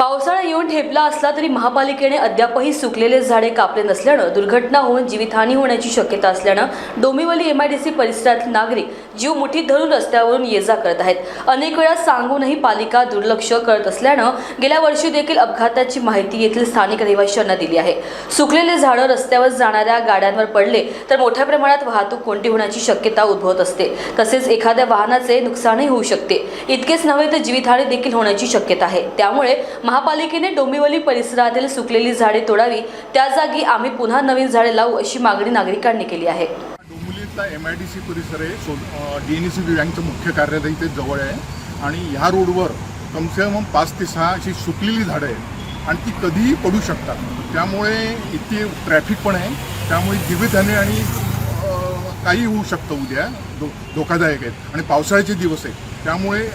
पावसाळा येऊन ठेपला असला तरी महापालिकेने अद्यापही सुकलेले झाडे कापले नसल्यानं दुर्घटना होऊन जीवितहानी होण्याची शक्यता असल्यानं डोंबिवली एमआयडीसी परिसरातील नागरिक जीव मुठीत धरून रस्त्यावरून ये जा करत आहेत. अनेक वेळा सांगूनही पालिका दुर्लक्ष करत असल्यानं गेल्या वर्षी देखील अपघाताची माहिती येथील स्थानिक रहिवाशांना दिली आहे. सुकलेले झाडं रस्त्यावर जाणाऱ्या गाड्यांवर पडले तर मोठ्या प्रमाणात वाहतूक कोंडी होण्याची शक्यता उद्भवत असते. तसेच एखाद्या वाहनाचे नुकसानही होऊ शकते. इतकेच नव्हे तर जीवितहानी देखील होण्याची शक्यता आहे. त्यामुळे महापालिकेने डोंबिवली परिसरातील सुकलेली झाडे तोडावी त्या जागी आम्ही पुन्हा नवीन झाडे लावू अशी मागणी नागरिकांनी केली आहे. डोंबिवलीतला एम आय डी सी परिसर आहे so D N C B बँकचं मुख्य कार्यालय इथे जवळ आहे. आणि ह्या रोडवर कमसे कम पाच ते सहा अशी सुकलेली झाडं आहेत. आणि ती कधीही पडू शकतात. त्यामुळे इथे ट्रॅफिक पण आहे. त्यामुळे जीवितहानी आणि काही होऊ शकतं उद्या. धो धोकादायक आहेत. आणि पावसाळ्याचे दिवस आहेत. त्यामुळे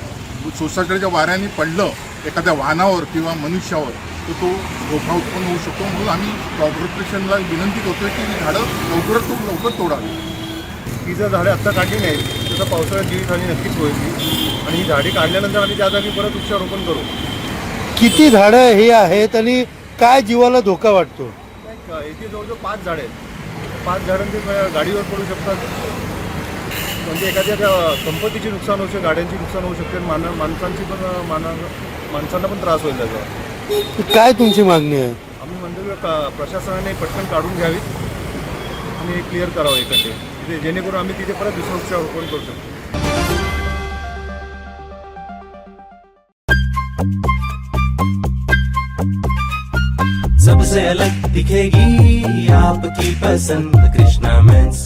सोसायटीच्या वाऱ्याने पडलं एखाद्या वाहनावर किंवा मनुष्यावर तर तो धोका उत्पन्न होऊ शकतो म्हणून आम्ही कॉर्पोरेशनला विनंती करतोय की ही झाडं लवकरात खूप लवकर तोडावी. ही जर झाडे आत्ता काढली नाही त्याचा पावसाळ्यात जीवितहानी नक्कीच होईल. आणि ही झाडे काढल्यानंतर आम्ही त्या जागी परत वृक्षारोपण करू. किती झाडं हे आहेत आणि काय जीवाला धोका वाटतो? एक- इथे जवळजवळ पाच झाडे आहेत. पाच झाडांचे गाडीवर पडू शकतात. म्हणजे एखाद्या संपत्तीचे नुकसान होऊ शकते गाड्यांची नुकसान होऊ शकते मान माणसांची पण माना माणसांना पण त्रास होईल त्याचा. काय तुमची मागणी आहे? आम्ही म्हणतो की का- प्रशासनाने पटकन काढून घ्यावी आणि क्लिअर करावं इकडे तिथे जेणेकरून आम्ही तिथे परत दुसरं वृक्षारोपण करू शकतो सबसे अलग दिखेगी आपकी पसंद Krishna men's.